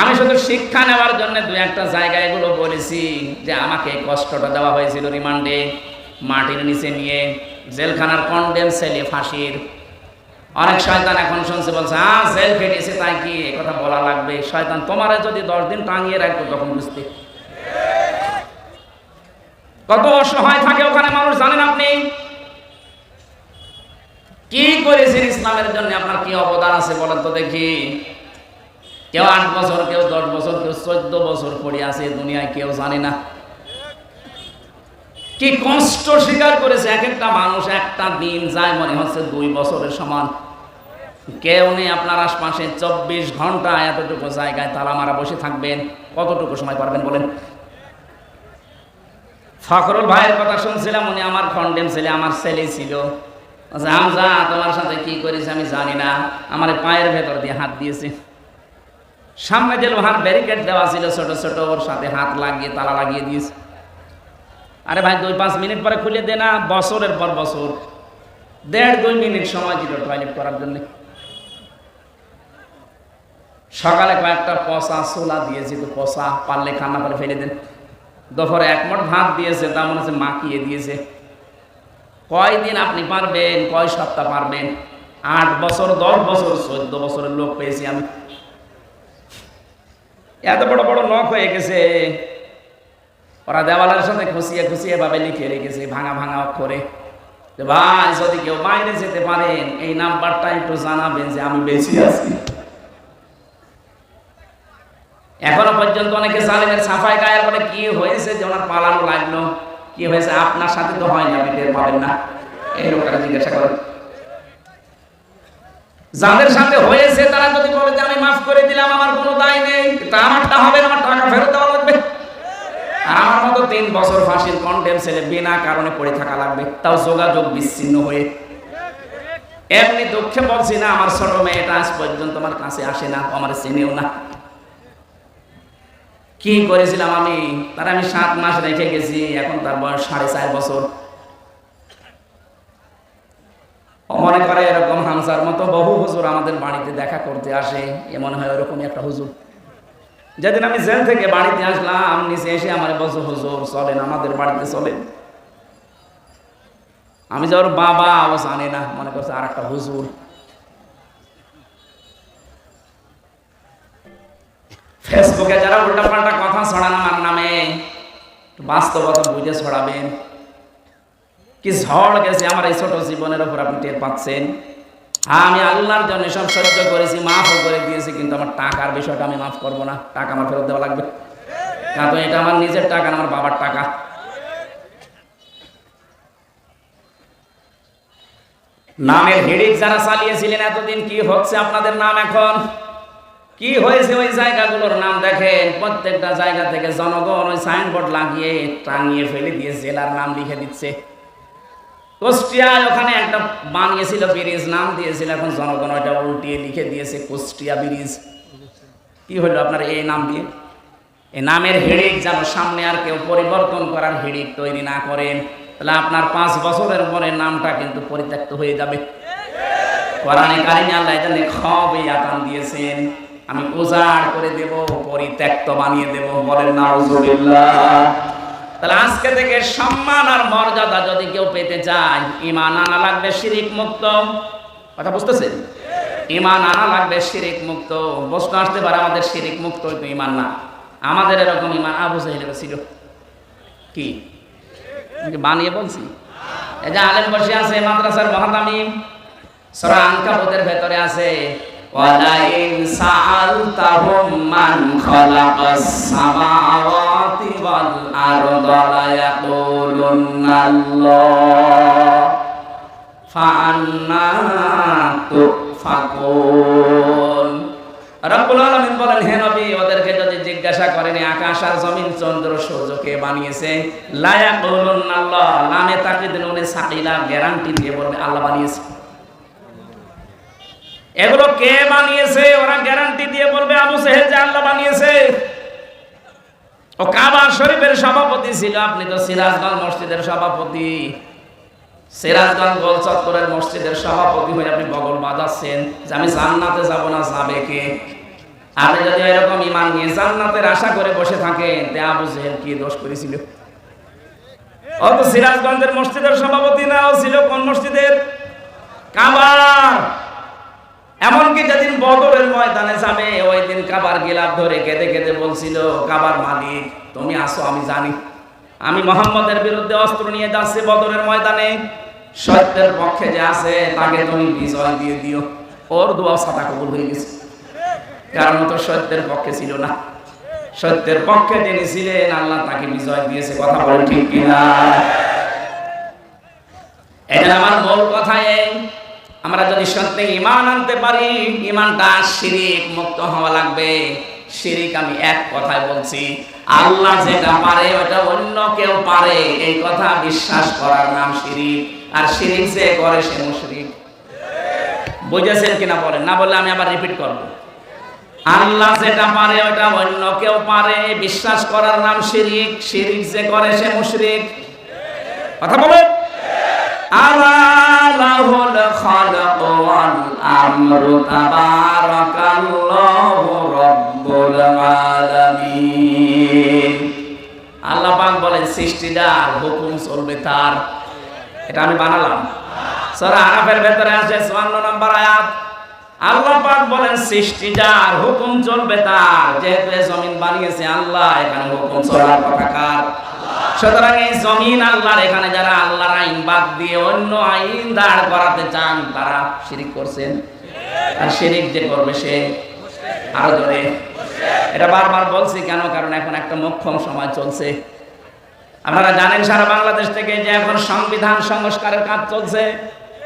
আমি শুধু শিক্ষা নেওয়ার জন্য দু একটা জায়গায় এগুলো বলেছি যে আমাকে কষ্টটা দেওয়া হয়েছিল রিমান্ডে, মাটির নিচে নিয়ে জেলখানার কন্ডেম সেলে ফাঁসির। অনেক শয়তান এখন শুনছে, বলছে হ্যাঁ জেল কেটেছে তাই কি কথা বলা লাগবে? শয়তান, তোমারে যদি দশ দিন টাঙিয়ে রাখতো তখন বুঝতে। কত অসহায় থাকে ওখানে মানুষ, জানেন আপনি? কি করেছেন ইসলামের জন্য? আপনার কি অবদান আছে বলেন তো দেখি। কেউ আট বছর, কেউ দশ বছর, কেউ চোদ্দ বছর পড়ে আছে দুনিয়ায়, কেউ জানে না। কি কষ্ট স্বীকার করেছে এক একটা মানুষ, একটা দিন যায় মনে হচ্ছে দুই বছরের সমান। কেউ নেই আপনার আশপাশে, চব্বিশ ঘণ্টা এতটুকু জায়গায় তালা মারা বসে থাকবেন। কতটুকু সময় পারবেন বলেন? ফখরুল ভাইয়ের কথা শুনছিলাম, উনি আমার খন্ডেম ছেলে, আমার ছেলে ছিল। হামজা তোমার সাথে কি করেছে আমি জানি না। আমার পায়ের ভেতর দিয়ে হাত দিয়েছে। সামনে যে লোহার ব্যারিকেড দেওয়া ছিল, ছোট ছোট, ওর সাথে হাত লাগিয়ে, তালা লাগিয়ে দিয়েছে। আরে ভাই, দুই, পাঁচ মিনিট পরে খুলে দে না, বছরের পর বছর। দেড়, দুই মিনিট সময় দিল টয়লেট করার জন্য। সকালে কয়েকটা পচা সোলা দিয়েছি, তো পচা পারলে খান্না করে ফেলে দেন। দুপুরে এক ভাত দিয়েছে তা মনে হচ্ছে মাখিয়ে দিয়েছে। কয়দিন আপনি পারবেন, কয় সপ্তাহ পারবেন? আট বছর, দশ বছর, চোদ্দ বছরের লোক পেয়েছি আমি। এত বড় বড় নখ হয়ে গেছে। ওরা দেওয়ালের সাথে খুশিয়ে খুশিয়ে ভাবে লিখে রেখেছে, ভাঙা ভাঙা অক্ষরে। ভাই, যদি কেউ বাইরে যেতে পারেন এই নাম্বারটা একটু জানাবেন যে আমি বেশি আছি। এখনও পর্যন্ত অনেকে জালেমের সাফাই গায়ের বলে কি হয়েছে যে ওনার পালানো লাগল? কি হয়েছে? আপনার সাথে তো হয় না আপনি পাবেন না। এই জিজ্ঞাসা করেন। যাদের সাথে হয়েছে তারা যদি বলে যে, আমি মাফ করে দিলাম, আমার কোনো দায় নেই, তা আমারটা হবে আমার টাকা ফেরত দেওয়া লাগবে। আমার মতো তিন বছর ফাঁসির কন্টেম ছেলে বিনা কারণে পড়ে থাকা লাগবে। তাও যোগাযোগ বিচ্ছিন্ন হয়ে। এমনি দুঃখে বলছি না, আমার ছোট মেয়েটা আজ পর্যন্ত আমার কাছে আসে না আমার চিনেও না। কি করেছিলাম আমি? তার আমি সাত মাস রেখে গেছি, এখন তার বয়স সাড়ে চার বছর। মনে করে এরকম হামসার মতো বহু হুজুর আমাদের বাড়িতে দেখা করতে আসে, এ মনে হয় ওরকমই একটা হুজুর। যেদিন আমি জেল থেকে বাড়িতে আসলাম, নিচে এসে আমার বছর হুজুর, চলেন, আমাদের বাড়িতে চলেন। আমি যে ওর বাবা, ও জানে না, মনে করছে আর একটা হুজুর। ফেসবুকে যারা উল্টা পাল্টা কথা ছড়ান আমার নামে বাস্তবতা বুঝে ছড়াবেন। কি ঝড় গেছে আমার এই ছোট জীবনের ওপর আপনি টের পাচ্ছেন? আমি আল্লাহর জন্য সব সহ্য করেছি, মাফও করে দিয়েছি, কিন্তু আমার টাকার বিষয়টা আমি মাফ করব না। টাকা আমার ফেরত দেওয়া লাগবে। কারণ এটা আমার নিজের টাকা আমার বাবার টাকা। নামের হেডিক যারা চালিয়েছিলেন, এতদিন কি হচ্ছে আপনাদের নাম এখন? কি হয়েছে ওই জায়গাগুলোর নাম দেখেন? প্রত্যেকটা জায়গা থেকে জনগণ ওই সাইনবোর্ড লাগিয়ে টাঙিয়ে ফেলে দিয়ে জেলার নাম লিখে দিচ্ছে। কুষ্টিয়ায় ওখানে একটা বানিয়েছিল ব্রিজ, নাম দিয়েছিল, এখন জনগণ ওইটা উল্টিয়ে লিখে দিয়েছে কুষ্টিয়া ব্রিজ। কি হলো আপনার এই নাম দিয়ে? এই নামের হেডিক যেন সামনে আর কেউ পরিবর্তন করার হেডিক তৈরি না করেন, তাহলে আপনার পাঁচ বছরের পরে নামটা কিন্তু পরিত্যক্ত হয়ে যাবে। দিয়েছেন। আমি উজাড় করে দেব, পরিত্যক্ত বানিয়ে দেব, বলেন, নাউজুবিল্লাহ। তাহলে আজকে থেকে সম্মান আর মর্যাদা যদি কেউ পেতে চায় ইমান আনা লাগবে শিরিক মুক্ত। কথা বুঝতেছেন ইমান আনা লাগবে শিরিক মুক্ত। প্রশ্ন আসতে পারে, আমাদের শিরিক মুক্ত ইমান না। আমাদের এরকম ইমান আবু সাহিলের ছিল। কি বানিয়ে বলছি? এই যে আলেম বসে আছে, মাদ্রাসার মহাতামিম। সরা আনকাবুতের ভেতরে আছে, ওয়ালাইন সাআলতাহুম মান খালাকাস সামাওয়াতি আরদা লা ইয়াকুলুন্নাল্লাহ ফাআন্না তুফাকুন রব্বুল আলামিন বলেন, হে নবী, ওদেরকে যদি জিজ্ঞাসা করেন আকাশ আর জমিন চন্দ্র সূর্য কে বানিয়েছে, লা ইয়াকুলুন্নাল্লাহ লামে তাকিদ নুনে সাকিলা, গ্যারান্টি দিয়ে বলবে, আল্লাহ বানিয়েছে। এগুলো কে বানিয়েছে? ওরা গ্যারান্টি দিয়ে বলবে, আবু সেহেল যে আল্লাহ বানিয়েছে। ও কাবা শরীফের সভাপতি ছিল, আপনি তো সিরাজগঞ্জ মসজিদের সভাপতি। সিরাজগঞ্জ গোল চত্বরের মসজিদের সভাপতি হয়ে আপনি বগল বাজাচ্ছেন যে আমি জান্নাতে যাব না, যাবে কে? আপনি যদি এরকম ইমান নিয়ে জান্নাতের আশা করে বসে থাকেন, তে আবু কি দোষ করেছিল? সিরাজগঞ্জের মসজিদের সভাপতি না ছিল, কোন মসজিদের? কাবার! ময়দানে যাবে, ওই দিন কাবার গিলাপ ধরে কেঁদে কেঁদে বলছিল, কাবার মালিক, তুমি আসো, আমি জানি। আমি মোহাম্মদের বিরুদ্ধে অস্ত্র নিয়ে যাচ্ছি বদরের ময়দানে। সত্যের পক্ষে যে আছে, তাকে তুমি বিজয় দিয়ে দিও। ওর দোয়া সাদা কবুল হয়ে গেছে। কারণ তো সত্যের পক্ষে ছিল না। সত্যের পক্ষে যিনি ছিলেন, আল্লাহ তাকে বিজয় দিয়েছে, কথা বলে ঠিক কিনা? এটা আমার মূল কথা এই আমরা যদি সত্যি ইমান আনতে পারি ইমানটা শিরিক মুক্ত হওয়া লাগবে। শিরিক আমি এক কথায় বলছি, আল্লাহ যেটা পারে ওটা অন্য কেউ পারে। এই কথা বিশ্বাস করার নাম শিরিক। আর শিরিক যে করে সে মুশরিক। বুঝেছেন কিনা বলেন? না বললে আমি আবার রিপিট করব। আল্লাহ যেটা পারে ওটা অন্য কেউ পারে। বিশ্বাস করার নাম শিরিক। শিরিক যে করে সে মুশরিক। কথা বলেন? খালাক ওয়াল সৃষ্টিদার হুকুম চলবে তার। এটা আমি বানালাম। সূরা আরাফের ভেতরে আছে 54 নম্বর আয়াত। আল্লাহ পাক বলেন সৃষ্টিদার হুকুম চলবে তার। যেহেতু জমিন বানিয়েছে আল্লাহ, এখানে হুকুম চলার সুতরাং এই জমিন আল্লাহর, এখানে যারা আল্লাহর আইন বাদ দিয়ে অন্য আইন দাঁড় করাতে চান, তারা শিরিক করছেন। আর শিরিক যে করবে সে আরও জোরে এটা বারবার বলছি কেন? কারণ এখন একটা মোক্ষম সময় চলছে। আপনারা জানেন সারা বাংলাদেশ থেকে যে এখন সংবিধান সংস্কারের কাজ চলছে?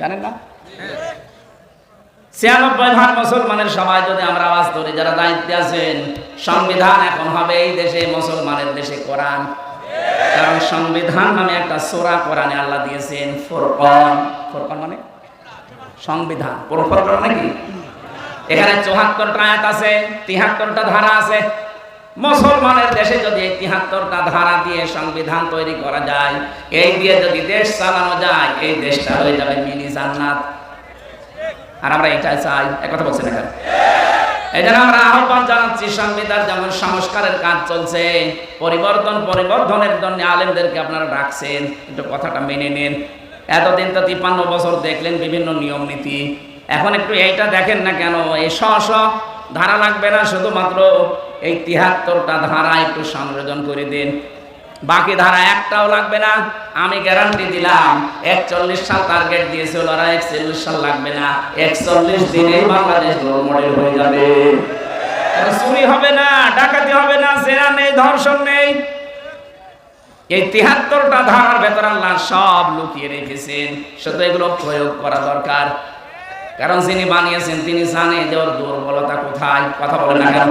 জানেন না? ছিয়ানব্বই ভাগ মুসলমানের সবাই যদি আমরা আওয়াজ ধরি, যারা দায়িত্বে আছেন, সংবিধান এখন হবে এই দেশে, মুসলমানের দেশে কোরআন। কারণ সংবিধান নামে একটা সোরা কোরআনে আল্লাহ দিয়েছেন, ফোরকন। ফোরকন মানে? সংবিধান। ফোরকন মানে কি এখানে আয়াত আছে, তিহাত্তরটা ধারা আছে। মুসলমানের দেশে যদি এই তিহাত্তরটা ধারা দিয়ে সংবিধান তৈরি করা যায়, এই দিয়ে যদি দেশ চালানো যায়, এই দেশটা হয়ে যাবে মিনি জান্নাত। আর আমরা এটাই চাই। এই জন্য আমরা আহ্বান জানাচ্ছি, সংবিধান যেমন সংস্কারের কাজ চলছে, পরিবর্তন পরিবর্তনের জন্য আলেমদেরকে আপনারা ডাকছেন। একটু কথাটা মেনে নিন। এতদিন তো তিপ্পান্ন বছর দেখলেন বিভিন্ন নিয়ম নীতি। এখন একটু এইটা দেখেন না কেন? এই শ ধারা লাগবে না, শুধুমাত্র এই তিহাত্তরটা ধারা একটু সংযোজন করে দিন। বাকি ধারা একটাও লাগবে না, আমি গ্যারান্টি দিলাম, একচল্লিশ সাল টার্গেট দিয়েছিল ওরা একচল্লিশ সাল লাগবে না, একচল্লিশ দিনেই বাংলাদেশ রোল মডেল হয়ে যাবে। চুরি হবে না, ডাকাতি হবে না, জেনা নেই, ধর্ষণ নেই। এই তিহাত্তরটা ধারার ভেতর আল্লাহ সব লুকিয়ে রেখেছেন। শুধু এগুলো প্রয়োগ করা দরকার। কারণ যিনি বানিয়েছেন, তিনি জানে যে ওর দুর্বলতা কোথায়। কথা বলে না কেন?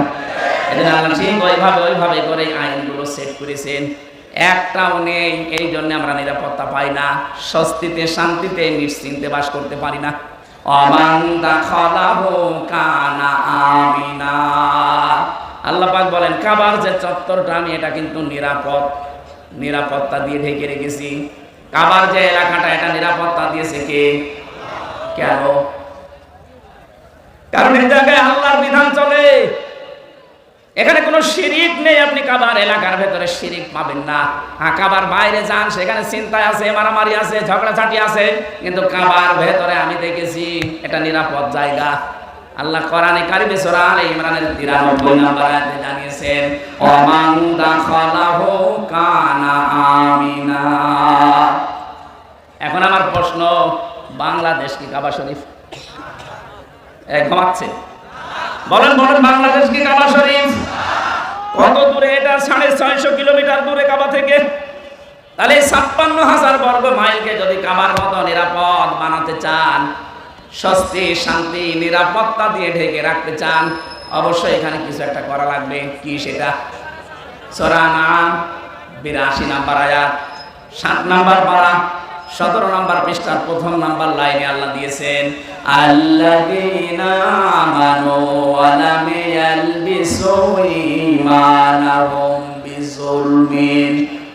এজন্য আল্লাহ ঠিক ওইভাবে ওইভাবে করে আইনগুলো সেট করেছেন। একটাও নেই, এই জন্য আমরা নিরাপত্তা পাই না। স্বস্তিতে, শান্তিতে, নিশ্চিন্তে বাস করতে পারি না। অমান্দা কানা আমিনা। আল্লাহ পাক বলেন, কাবার যে চত্বরটা, আমি এটা কিন্তু নিরাপদ। নিরাপত্তা দিয়ে ঢেকে রেখেছি। কাবার যে এলাকাটা, এটা নিরাপত্তা দিয়েছে কে? কেন? কারণ এই জায়গায় আল্লাহর বিধান চলে। এখানে কোনো শিরিক নেই, আপনি কাবার এলাকার ভেতরে শিরিক পাবেন না। হ্যাঁ কাবার বাইরে যান, সেখানে চিন্তায় আছে, মারামারি আছে, ঝগড়াঝাটি আছে, কিন্তু কাবার ভেতরে আমি দেখেছি, এটা নিরাপদ জায়গা। আল্লাহ কোরআনে কারিমে সূরা আলে ইমরানের 93 নম্বর আয়াতে জানিয়েছেন ওমান দাখালাহু কানা আমিনা। এখন আমার প্রশ্ন, বাংলাদেশ কি কাবা শরীফ? এ, ঘুমাচ্ছে? বলেন বলেন, বাংলাদেশ কি কাবা শরীফ? কত দূরে এটা? সাড়ে ছয়শো কিলোমিটার দূরে কাবা থেকে। তাহলে ছাপ্পান্ন হাজার বর্গ মাইলকে যদি কাবার মতো নিরাপদ বানাতে চান স্বস্তি, শান্তি, নিরাপত্তা দিয়ে ঢেকে রাখতে চান, অবশ্যই এখানে কিছু একটা করা লাগবে। কি সেটা? সরানা বিরাশি নাম্বার আয়াত, সাত নাম্বার পারা, সতেরো নাম্বার পৃষ্ঠার প্রথম নাম্বার লাইনে আল্লাহ দিয়েছেন বিযুলমিন।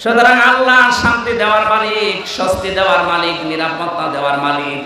সুতরাং আল্লাহ শান্তি দেওয়ার মালিক স্বস্তি দেওয়ার মালিক নিরাপত্তা দেওয়ার মালিক